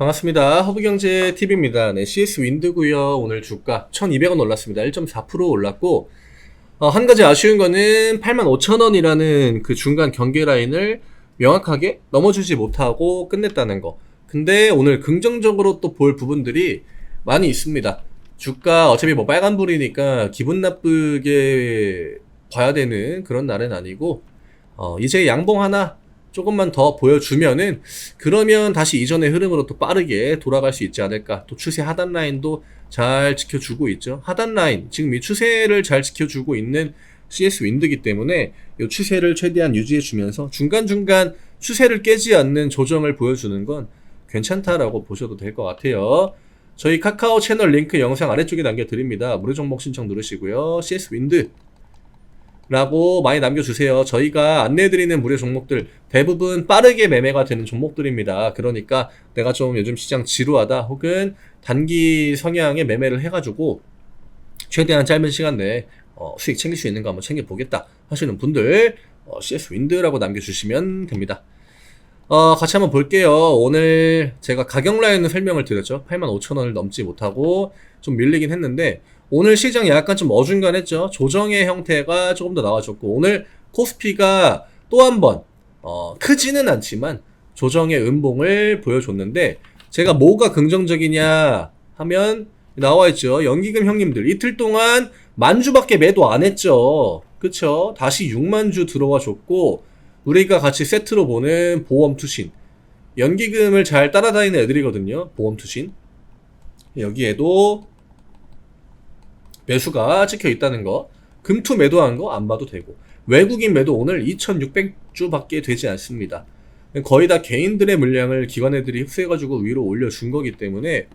반갑습니다. 허브경제 TV입니다. 네, CS 윈드고요. 오늘 주가 1,200원 올랐습니다. 1.4% 올랐고 어, 한 가지 아쉬운 거는 85,000원이라는 그 중간 경계 라인을 명확하게 넘어주지 못하고 끝냈다는 거. 근데 오늘 긍정적으로 또 볼 부분들이 많이 있습니다. 주가 어차피 뭐 빨간불이니까 기분 나쁘게 봐야 되는 그런 날은 아니고 어, 이제 양봉 하나 조금만 더 보여주면은 그러면 다시 이전의 흐름으로 또 빠르게 돌아갈 수 있지 않을까. 또 추세 하단 라인도 잘 지켜주고 있죠. 하단 라인 지금 이 추세를 잘 지켜주고 있는 CS 윈드기 때문에 이 추세를 최대한 유지해주면서 중간중간 추세를 깨지 않는 조정을 보여주는 건 괜찮다라고 보셔도 될 것 같아요. 저희 카카오 채널 링크 영상 아래쪽에 남겨드립니다. 무료 종목 신청 누르시고요. CS 윈드 라고 많이 남겨주세요. 저희가 안내해드리는 무료 종목들 대부분 빠르게 매매가 되는 종목들입니다. 그러니까 내가 좀 요즘 시장 지루하다 혹은 단기 성향의 매매를 해가지고 최대한 짧은 시간 내에 어, 수익 챙길 수 있는 거 한번 챙겨보겠다 하시는 분들 어, CS 윈드라고 남겨주시면 됩니다. 어, 같이 한번 볼게요. 오늘 제가 가격 라인을 설명을 드렸죠. 85,000원을 넘지 못하고 좀 밀리긴 했는데 오늘 시장 약간 좀 어중간했죠. 조정의 형태가 조금 더 나와줬고 오늘 코스피가 또 한번 어, 크지는 않지만 조정의 음봉을 보여줬는데 제가 뭐가 긍정적이냐 하면 나와 있죠. 연기금 형님들 이틀 동안 만주밖에 매도 안 했죠. 그쵸? 다시 6만주 들어와 줬고 우리가 같이 세트로 보는 보험 투신 연기금을 잘 따라다니는 애들이거든요. 보험 투신 여기에도 매수가 찍혀 있다는 거 금투 매도한 거 안 봐도 되고 외국인 매도 오늘 2600주밖에 되지 않습니다. 거의 다 개인들의 물량을 기관애들이 흡수해가지고 위로 올려준 거기 때문에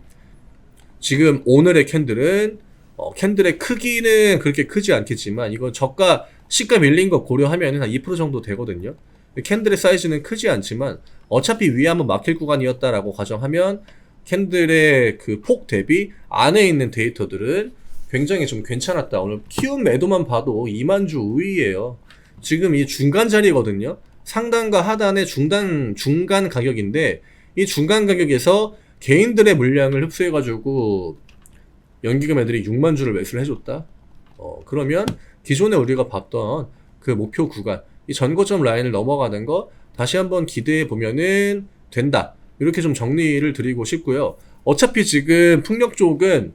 지금 오늘의 캔들은 어, 캔들의 크기는 그렇게 크지 않겠지만 이건 저가 시가 밀린 거 고려하면 한 2% 정도 되거든요. 캔들의 사이즈는 크지 않지만 어차피 위에 한번 막힐 구간이었다라고 가정하면 캔들의 그 폭 대비 안에 있는 데이터들은 굉장히 좀 괜찮았다. 오늘 키움 매도만 봐도 2만 주 우위예요. 지금 이 중간 자리거든요. 상단과 하단의 중단 중간 가격인데 이 중간 가격에서 개인들의 물량을 흡수해가지고 연기금 애들이 6만 주를 매수를 해줬다. 어 그러면 기존에 우리가 봤던 그 목표 구간 이 전고점 라인을 넘어가는 거 다시 한번 기대해 보면은 된다. 이렇게 좀 정리를 드리고 싶고요. 어차피 지금 풍력 쪽은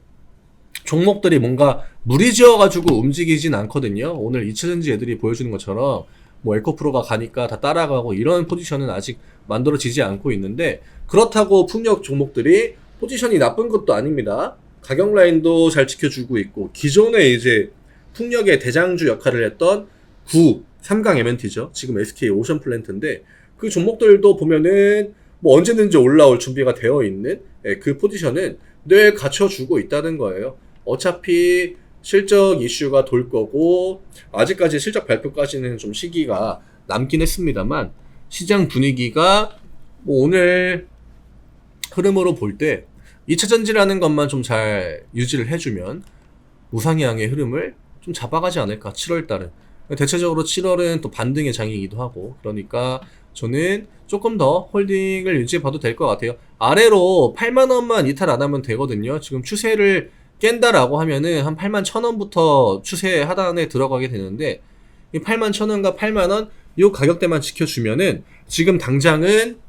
종목들이 뭔가 무리지어 가지고 움직이진 않거든요. 오늘 2차전지 애들이 보여주는 것처럼 뭐 에코프로가 가니까 다 따라가고 이런 포지션은 아직 만들어지지 않고 있는데 그렇다고 풍력 종목들이 포지션이 나쁜 것도 아닙니다. 가격 라인도 잘 지켜주고 있고 기존에 이제 풍력의 대장주 역할을 했던 9, 3강 MNT죠. 지금 SK 오션 플랜트인데 그 종목들도 보면은 뭐 언제든지 올라올 준비가 되어 있는 예, 그 포지션은 늘 갖춰주고 있다는 거예요. 어차피 실적 이슈가 돌 거고 아직까지 실적 발표까지는 좀 시기가 남긴 했습니다만 시장 분위기가 뭐 오늘 흐름으로 볼 때 2차 전지라는 것만 좀 잘 유지를 해주면 우상향의 흐름을 좀 잡아가지 않을까 7월 달은 대체적으로 7월은 또 반등의 장이기도 하고 그러니까 저는 조금 더 홀딩을 유지해 봐도 될 것 같아요 아래로 8만 원만 이탈 안 하면 되거든요 지금 추세를 깬다라고 하면은 한 8만 1천원부터 추세 하단에 들어가게 되는데 이 8만 1천원과 8만 원 이 가격대만 지켜주면은 지금 당장은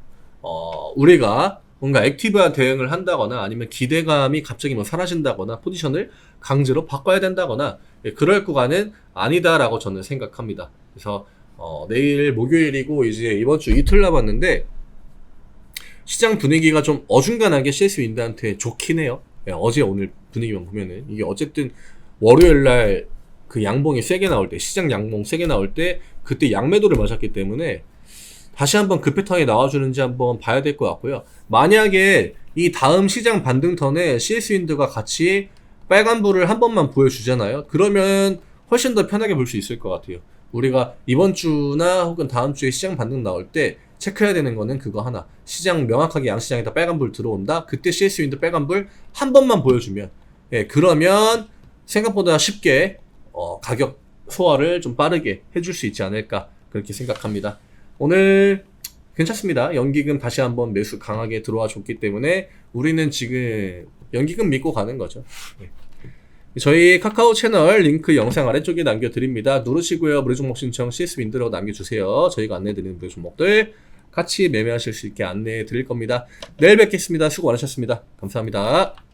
어 우리가 뭔가 액티브한 대응을 한다거나 아니면 기대감이 갑자기 뭐 사라진다거나 포지션을 강제로 바꿔야 된다거나 예, 그럴 구간은 아니다라고 저는 생각합니다. 그래서 어, 내일 목요일이고 이제 이번 주 이틀 남았는데 시장 분위기가 좀 어중간하게 CS 윈드한테 좋긴 해요. 예, 어제 오늘 분위기만 보면은 이게 어쨌든 월요일 날 그 양봉이 세게 나올 때 시장 양봉 세게 나올 때 그때 양매도를 맞았기 때문에 다시 한번 그 패턴이 나와주는지 한번 봐야 될 것 같고요. 만약에 이 다음 시장 반등 턴에 CS 윈드가 같이 빨간불을 한 번만 보여주잖아요. 그러면 훨씬 더 편하게 볼 수 있을 것 같아요. 우리가 이번 주나 혹은 다음 주에 시장 반등 나올 때 체크해야 되는 거는 그거 하나. 시장 명확하게 양시장에다 빨간불 들어온다. 그때 CS 윈드 빨간불 한 번만 보여주면 예, 그러면 생각보다 쉽게 어, 가격 소화를 좀 빠르게 해줄 수 있지 않을까 그렇게 생각합니다. 오늘 괜찮습니다. 연기금 다시 한번 매수 강하게 들어와 줬기 때문에 우리는 지금 연기금 믿고 가는 거죠. 네. 저희 카카오 채널 링크 영상 아래쪽에 남겨드립니다. 누르시고요. 무료 종목 신청 CS 윈드라고 남겨주세요. 저희가 안내해드리는 무료 종목들 같이 매매하실 수 있게 안내해 드릴 겁니다. 내일 뵙겠습니다. 수고 많으셨습니다. 감사합니다.